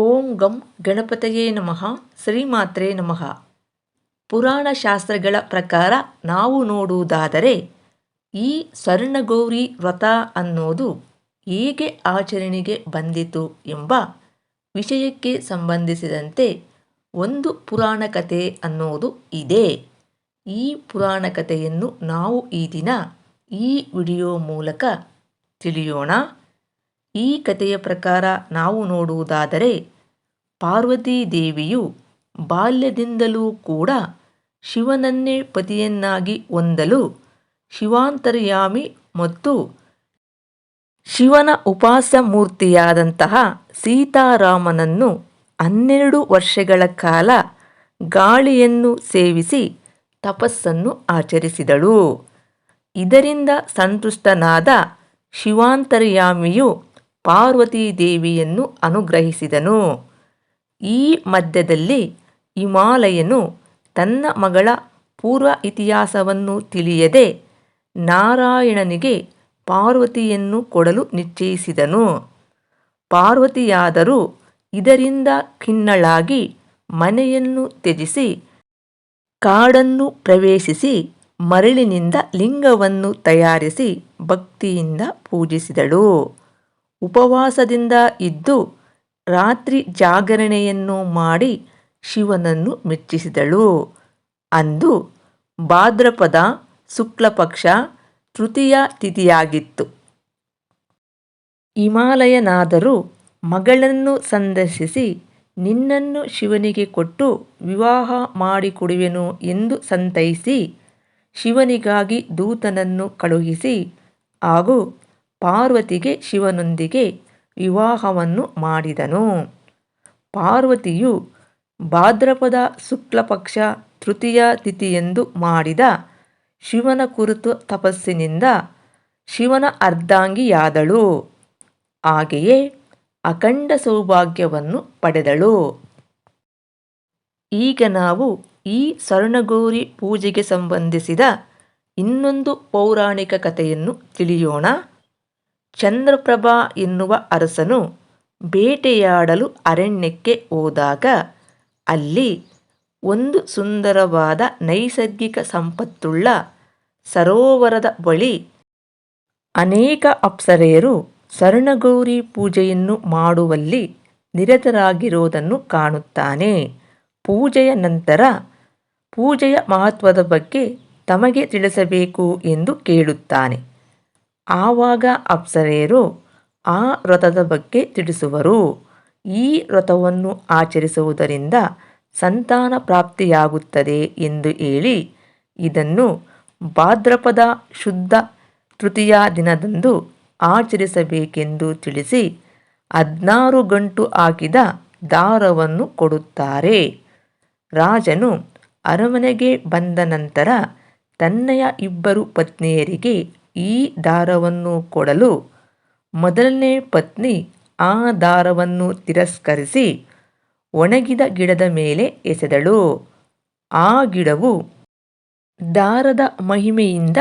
ಓಂ ಗಂ ಗಣಪತಯೇ ನಮಃ, ಶ್ರೀಮಾತ್ರೇ ನಮಃ. ಪುರಾಣ ಶಾಸ್ತ್ರಗಳ ಪ್ರಕಾರ ನಾವು ನೋಡುವುದಾದರೆ, ಈ ಸ್ವರ್ಣಗೌರಿ ವ್ರತ ಅನ್ನೋದು ಹೇಗೆ ಆಚರಣೆಗೆ ಬಂದಿತು ಎಂಬ ವಿಷಯಕ್ಕೆ ಸಂಬಂಧಿಸಿದಂತೆ ಒಂದು ಪುರಾಣ ಕಥೆ ಅನ್ನೋದು ಇದೆ. ಈ ಪುರಾಣ ಕಥೆಯನ್ನು ನಾವು ಈ ದಿನ ಈ ವಿಡಿಯೋ ಮೂಲಕ ತಿಳಿಯೋಣ. ಈ ಕಥೆಯ ಪ್ರಕಾರ ನಾವು ನೋಡುವುದಾದರೆ ಪಾರ್ವತೀ ದೇವಿಯು ಬಾಲ್ಯದಿಂದಲೂ ಕೂಡ ಶಿವನನ್ನೇ ಪತಿಯನ್ನಾಗಿ ಹೊಂದಲು ಶಿವಾಂತರ್ಯಾಮಿ ಮತ್ತು ಶಿವನ ಉಪಾಸ ಮೂರ್ತಿಯಾದಂತಹ ಸೀತಾರಾಮನನ್ನು ಹನ್ನೆರಡು ವರ್ಷಗಳ ಕಾಲ ಗಾಳಿಯನ್ನು ಸೇವಿಸಿ ತಪಸ್ಸನ್ನು ಆಚರಿಸಿದಳು. ಇದರಿಂದ ಸಂತುಷ್ಟನಾದ ಶಿವಾಂತರ್ಯಾಮಿಯು ಪಾರ್ವತೀ ದೇವಿಯನ್ನು ಅನುಗ್ರಹಿಸಿದನು. ಈ ಮಧ್ಯದಲ್ಲಿ ಹಿಮಾಲಯನು ತನ್ನ ಮಗಳ ಪೂರ್ವ ಇತಿಹಾಸವನ್ನು ತಿಳಿಯದೆ ನಾರಾಯಣನಿಗೆ ಪಾರ್ವತಿಯನ್ನು ಕೊಡಲು ನಿಶ್ಚಯಿಸಿದನು. ಪಾರ್ವತಿಯಾದರೂ ಇದರಿಂದ ಖಿನ್ನಳಾಗಿ ಮನೆಯನ್ನು ತ್ಯಜಿಸಿ ಕಾಡನ್ನು ಪ್ರವೇಶಿಸಿ ಮರಳಿನಿಂದ ಲಿಂಗವನ್ನು ತಯಾರಿಸಿ ಭಕ್ತಿಯಿಂದ ಪೂಜಿಸಿದಳು. ಉಪವಾಸದಿಂದ ಇದ್ದು ರಾತ್ರಿ ಜಾಗರಣೆಯನ್ನು ಮಾಡಿ ಶಿವನನ್ನು ಮೆಚ್ಚಿಸಿದಳು. ಅಂದು ಭಾದ್ರಪದ ಶುಕ್ಲಪಕ್ಷ ತೃತೀಯ ತಿಥಿಯಾಗಿತ್ತು. ಹಿಮಾಲಯನಾದರೂ ಮಗಳನ್ನು ಸಂದರ್ಶಿಸಿ ನಿನ್ನನ್ನು ಶಿವನಿಗೆ ಕೊಟ್ಟು ವಿವಾಹ ಮಾಡಿಕೊಡುವೆನು ಎಂದು ಸಂತೈಸಿ ಶಿವನಿಗಾಗಿ ದೂತನನ್ನು ಕಳುಹಿಸಿ ಹಾಗೂ ಪಾರ್ವತಿಗೆ ಶಿವನೊಂದಿಗೆ ವಿವಾಹವನ್ನು ಮಾಡಿದನು. ಪಾರ್ವತಿಯು ಭಾದ್ರಪದ ಶುಕ್ಲಪಕ್ಷ ತೃತೀಯ ತಿಥಿಯೆಂದು ಮಾಡಿದ ಶಿವನ ಕುರಿತು ತಪಸ್ಸಿನಿಂದ ಶಿವನ ಅರ್ಧಾಂಗಿಯಾದಳು. ಹಾಗೆಯೇ ಅಖಂಡ ಸೌಭಾಗ್ಯವನ್ನು ಪಡೆದಳು. ಈಗ ನಾವು ಈ ಸ್ವರ್ಣಗೌರಿ ಪೂಜೆಗೆ ಸಂಬಂಧಿಸಿದ ಇನ್ನೊಂದು ಪೌರಾಣಿಕ ಕಥೆಯನ್ನು ತಿಳಿಯೋಣ. ಚಂದ್ರಪ್ರಭಾ ಎನ್ನುವ ಅರಸನು ಬೇಟೆಯಾಡಲು ಅರಣ್ಯಕ್ಕೆ ಹೋದಾಗ ಅಲ್ಲಿ ಒಂದು ಸುಂದರವಾದ ನೈಸರ್ಗಿಕ ಸಂಪತ್ತುಳ್ಳ ಸರೋವರದ ಬಳಿ ಅನೇಕ ಅಪ್ಸರೆಯರು ಸ್ವರ್ಣಗೌರಿ ಪೂಜೆಯನ್ನು ಮಾಡುವಲ್ಲಿ ನಿರತರಾಗಿರುವುದನ್ನು ಕಾಣುತ್ತಾನೆ. ಪೂಜೆಯ ನಂತರ ಪೂಜೆಯ ಮಹತ್ವದ ಬಗ್ಗೆ ತಮಗೆ ತಿಳಿಸಬೇಕು ಎಂದು ಕೇಳುತ್ತಾನೆ. ಆವಾಗ ಅಪ್ಸರೆಯರು ಆ ವ್ರತದ ಬಗ್ಗೆ ತಿಳಿಸುವರು. ಈ ವ್ರತವನ್ನು ಆಚರಿಸುವುದರಿಂದ ಸಂತಾನ ಪ್ರಾಪ್ತಿಯಾಗುತ್ತದೆ ಎಂದು ಹೇಳಿ ಇದನ್ನು ಭಾದ್ರಪದ ಶುದ್ಧ ತೃತೀಯ ದಿನದಂದು ಆಚರಿಸಬೇಕೆಂದು ತಿಳಿಸಿ ಹದಿನಾರು ಗಂಟು ಹಾಕಿದ ದಾರವನ್ನು ಕೊಡುತ್ತಾರೆ. ರಾಜನು ಅರಮನೆಗೆ ಬಂದ ನಂತರ ತನ್ನಯ ಇಬ್ಬರು ಪತ್ನಿಯರಿಗೆ ಈ ದಾರವನ್ನು ಕೊಡಲು ಮೊದಲನೇ ಪತ್ನಿ ಆ ದಾರವನ್ನು ತಿರಸ್ಕರಿಸಿ ಒಣಗಿದ ಗಿಡದ ಮೇಲೆ ಎಸೆದಳು. ಆ ಗಿಡವು ದಾರದ ಮಹಿಮೆಯಿಂದ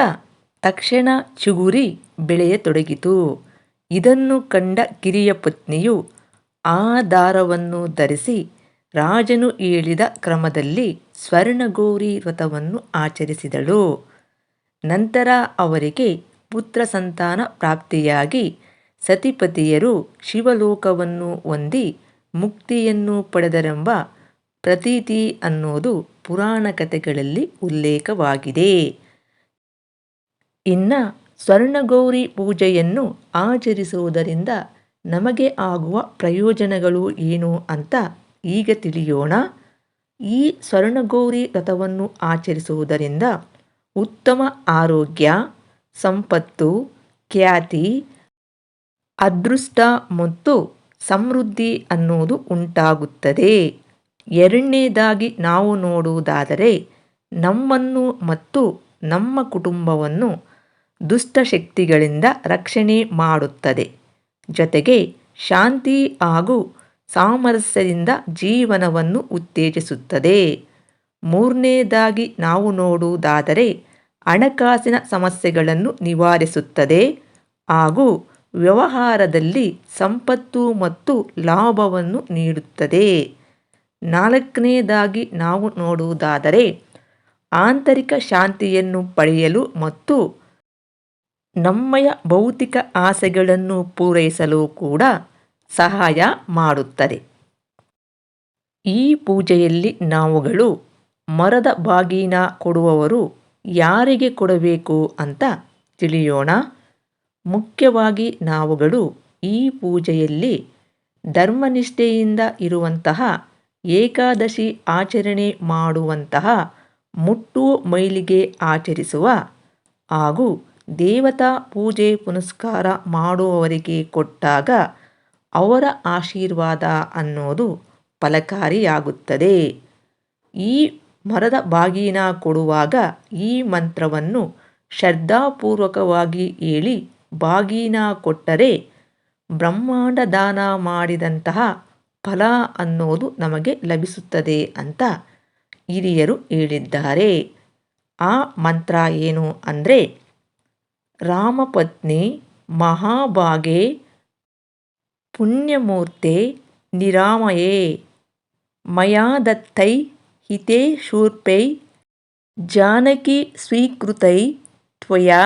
ತಕ್ಷಣ ಚಿಗುರಿ ಬೆಳೆಯತೊಡಗಿತು. ಇದನ್ನು ಕಂಡ ಕಿರಿಯ ಪತ್ನಿಯು ಆ ದಾರವನ್ನು ಧರಿಸಿ ರಾಜನು ಹೇಳಿದ ಕ್ರಮದಲ್ಲಿ ಸ್ವರ್ಣಗೋರಿ ವ್ರತವನ್ನು ಆಚರಿಸಿದಳು. ನಂತರ ಅವರಿಗೆ ಪುತ್ರ ಸಂತಾನ ಪ್ರಾಪ್ತಿಯಾಗಿ ಸತಿಪತಿಯರು ಶಿವಲೋಕವನ್ನು ಹೊಂದಿ ಮುಕ್ತಿಯನ್ನು ಪಡೆದರೆಂಬ ಪ್ರತೀತಿ ಅನ್ನೋದು ಪುರಾಣ ಕಥೆಗಳಲ್ಲಿ ಉಲ್ಲೇಖವಾಗಿದೆ. ಇನ್ನು ಸ್ವರ್ಣಗೌರಿ ಪೂಜೆಯನ್ನು ಆಚರಿಸುವುದರಿಂದ ನಮಗೆ ಆಗುವ ಪ್ರಯೋಜನಗಳು ಏನು ಅಂತ ಈಗ ತಿಳಿಯೋಣ. ಈ ಸ್ವರ್ಣಗೌರಿ ರಥವನ್ನು ಆಚರಿಸುವುದರಿಂದ ಉತ್ತಮ ಆರೋಗ್ಯ ಸಂಪತ್ತು, ಖ್ಯಾತಿ, ಅದೃಷ್ಟ ಮತ್ತು ಸಮೃದ್ಧಿ ಅನ್ನೋದು ಉಂಟಾಗುತ್ತದೆ. ಎರಡನೇದಾಗಿ ನಾವು ನೋಡುವುದಾದರೆ ನಮ್ಮನ್ನು ಮತ್ತು ನಮ್ಮ ಕುಟುಂಬವನ್ನು ದುಷ್ಟಶಕ್ತಿಗಳಿಂದ ರಕ್ಷಣೆ ಮಾಡುತ್ತದೆ. ಜೊತೆಗೆ ಶಾಂತಿ ಹಾಗೂ ಸಾಮರಸ್ಯದಿಂದ ಜೀವನವನ್ನು ಉತ್ತೇಜಿಸುತ್ತದೆ. ಮೂರನೇದಾಗಿ ನಾವು ನೋಡುವುದಾದರೆ ಹಣಕಾಸಿನ ಸಮಸ್ಯೆಗಳನ್ನು ನಿವಾರಿಸುತ್ತದೆ ಹಾಗೂ ವ್ಯವಹಾರದಲ್ಲಿ ಸಂಪತ್ತು ಮತ್ತು ಲಾಭವನ್ನು ನೀಡುತ್ತದೆ. ನಾಲ್ಕನೇದಾಗಿ ನಾವು ನೋಡುವುದಾದರೆ ಆಂತರಿಕ ಶಾಂತಿಯನ್ನು ಪಡೆಯಲು ಮತ್ತು ನಮ್ಮಯ ಭೌತಿಕ ಆಸೆಗಳನ್ನು ಪೂರೈಸಲು ಕೂಡ ಸಹಾಯ ಮಾಡುತ್ತದೆ. ಈ ಪೂಜೆಯಲ್ಲಿ ನಾವುಗಳು ಮರದ ಬಾಗಿನ ಕೊಡುವವರು ಯಾರಿಗೆ ಕೊಡಬೇಕು ಅಂತ ತಿಳಿಯೋಣ. ಮುಖ್ಯವಾಗಿ ನಾವುಗಳು ಈ ಪೂಜೆಯಲ್ಲಿ ಧರ್ಮನಿಷ್ಠೆಯಿಂದ ಇರುವಂತಹ ಏಕಾದಶಿ ಆಚರಣೆ ಮಾಡುವಂತಹ ಮುಟ್ಟು ಮೈಲಿಗೆ ಆಚರಿಸುವ ಹಾಗೂ ದೇವತಾ ಪೂಜೆ ಪುನಸ್ಕಾರ ಮಾಡುವವರಿಗೆ ಕೊಟ್ಟಾಗ ಅವರ ಆಶೀರ್ವಾದ ಅನ್ನೋದು ಫಲಕಾರಿಯಾಗುತ್ತದೆ. ಈ ಮರದ ಬಾಗಿನ ಕೊಡುವಾಗ ಈ ಮಂತ್ರವನ್ನು ಶ್ರದ್ಧಾಪೂರ್ವಕವಾಗಿ ಹೇಳಿ ಬಾಗಿನ ಕೊಟ್ಟರೆ ಬ್ರಹ್ಮಾಂಡ ದಾನ ಮಾಡಿದಂತಹ ಫಲ ಅನ್ನೋದು ನಮಗೆ ಲಭಿಸುತ್ತದೆ ಅಂತ ಹಿರಿಯರು ಹೇಳಿದ್ದಾರೆ. ಆ ಮಂತ್ರ ಏನು ಅಂದರೆ, ರಾಮಪತ್ನಿ ಮಹಾಭಾಗೆ ಪುಣ್ಯಮೂರ್ತೆ ನಿರಾಮಯೇ ಮಯಾ ದತ್ತೈ ಹಿತೆ ಶೂರ್ಪೈ ಜಾನಕಿ ಸ್ವೀಕೃತೈ ತ್ವಯಾ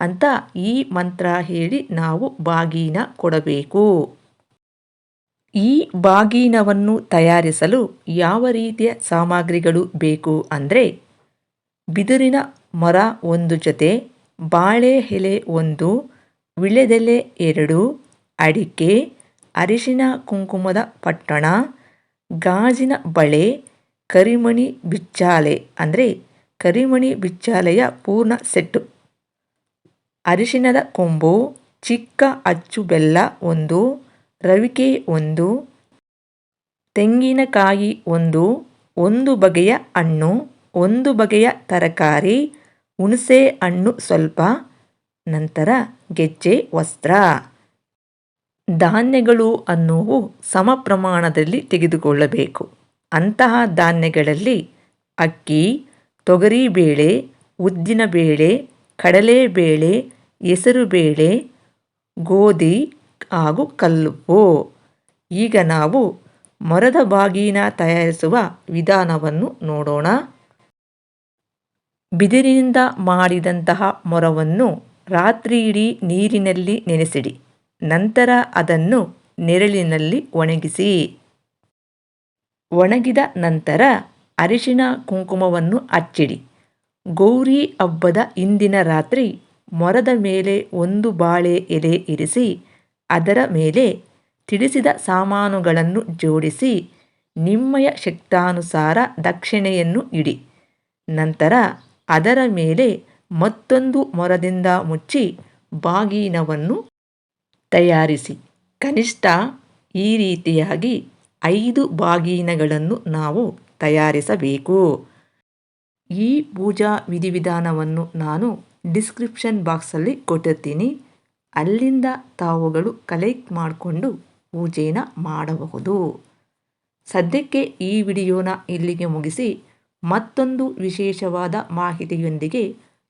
ಅಂತ ಈ ಮಂತ್ರ ಹೇಳಿ ನಾವು ಬಾಗಿನ ಕೊಡಬೇಕು. ಈ ಬಾಗಿನವನ್ನು ತಯಾರಿಸಲು ಯಾವ ರೀತಿಯ ಸಾಮಗ್ರಿಗಳು ಬೇಕು ಅಂದರೆ ಬಿದಿರಿನ ಮರ ಒಂದು ಜೊತೆ, ಬಾಳೆ ಎಲೆ ಒಂದು, ವಿಳೆದೆಲೆ ಎರಡು, ಅಡಿಕೆ, ಅರಿಶಿನ ಕುಂಕುಮದ ಪಟ್ಟಣ, ಗಾಜಿನ ಬಳೆ ಕರಿಮಣಿ ಬಿಚ್ಚಾಲೆ ಅಂದರೆ ಕರಿಮಣಿ ಬಿಚ್ಚಾಲೆಯ ಪೂರ್ಣ ಸೆಟ್ಟು. ಅರಿಶಿನದ ಕೊಂಬು, ಚಿಕ್ಕ ಅಚ್ಚು ಬೆಲ್ಲ ಒಂದು, ರವಿಕೆ ಒಂದು, ತೆಂಗಿನಕಾಯಿ ಒಂದು ಒಂದು ಬಗೆಯ ಹಣ್ಣು, ಒಂದು ಬಗೆಯ ತರಕಾರಿ, ಹುಣಸೆ ಹಣ್ಣು ಸ್ವಲ್ಪ, ನಂತರ ಗೆಜ್ಜೆ ವಸ್ತ್ರ. ಧಾನ್ಯಗಳು ಅನ್ನುವು ಸಮ ಪ್ರಮಾಣದಲ್ಲಿ ತೆಗೆದುಕೊಳ್ಳಬೇಕು. ಅಂತಹ ಧಾನ್ಯಗಳಲ್ಲಿ ಅಕ್ಕಿ ತೊಗರಿಬೇಳೆ ಉದ್ದಿನಬೇಳೆ ಕಡಲೆಬೇಳೆ ಹೆಸರುಬೇಳೆ ಗೋಧಿ ಹಾಗೂ ಕಲ್ಲುಪ್ಪು. ಈಗ ನಾವು ಮರದ ಬಾಗಿನ ತಯಾರಿಸುವ ವಿಧಾನವನ್ನು ನೋಡೋಣ. ಬಿದಿರಿನಿಂದ ಮಾಡಿದಂತಹ ಮೊರವನ್ನು ರಾತ್ರಿಯಿಡೀ ನೀರಿನಲ್ಲಿ ನೆನೆಸಿಡಿ. ನಂತರ ಅದನ್ನು ನೆರಳಿನಲ್ಲಿ ಒಣಗಿಸಿ. ಒಣಗಿದ ನಂತರ ಅರಿಶಿನ ಕುಂಕುಮವನ್ನು ಅಚ್ಚಿಡಿ. ಗೌರಿ ಹಬ್ಬದ ಇಂದಿನ ರಾತ್ರಿ ಮೊರದ ಮೇಲೆ ಒಂದು ಬಾಳೆ ಎಲೆ ಇರಿಸಿ, ಅದರ ಮೇಲೆ ತಿಳಿಸಿದ ಸಾಮಾನುಗಳನ್ನು ಜೋಡಿಸಿ, ನಿಮ್ಮಯ ಶಕ್ತಾನುಸಾರ ದಕ್ಷಿಣೆಯನ್ನು ಇಡಿ. ನಂತರ ಅದರ ಮೇಲೆ ಮತ್ತೊಂದು ಮೊರದಿಂದ ಮುಚ್ಚಿ ಬಾಗಿನವನ್ನು ತಯಾರಿಸಿ. ಕನಿಷ್ಠ ಈ ರೀತಿಯಾಗಿ ಐದು ಬಾಗಿನಗಳನ್ನು ನಾವು ತಯಾರಿಸಬೇಕು. ಈ ಪೂಜಾ ವಿಧಿವಿಧಾನವನ್ನು ನಾನು ಡಿಸ್ಕ್ರಿಪ್ಷನ್ ಬಾಕ್ಸಲ್ಲಿ ಕೊಟ್ಟಿರ್ತೀನಿ. ಅಲ್ಲಿಂದ ತಾವುಗಳು ಕಲೆಕ್ಟ್ ಮಾಡಿಕೊಂಡು ಪೂಜೆನ ಮಾಡಬಹುದು. ಸದ್ಯಕ್ಕೆ ಈ ವಿಡಿಯೋನ ಇಲ್ಲಿಗೆ ಮುಗಿಸಿ, ಮತ್ತೊಂದು ವಿಶೇಷವಾದ ಮಾಹಿತಿಯೊಂದಿಗೆ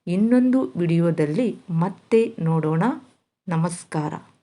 ಇನ್ನೊಂದು ವಿಡಿಯೋದಲ್ಲಿ ಮತ್ತೆ ನೋಡೋಣ. ನಮಸ್ಕಾರ.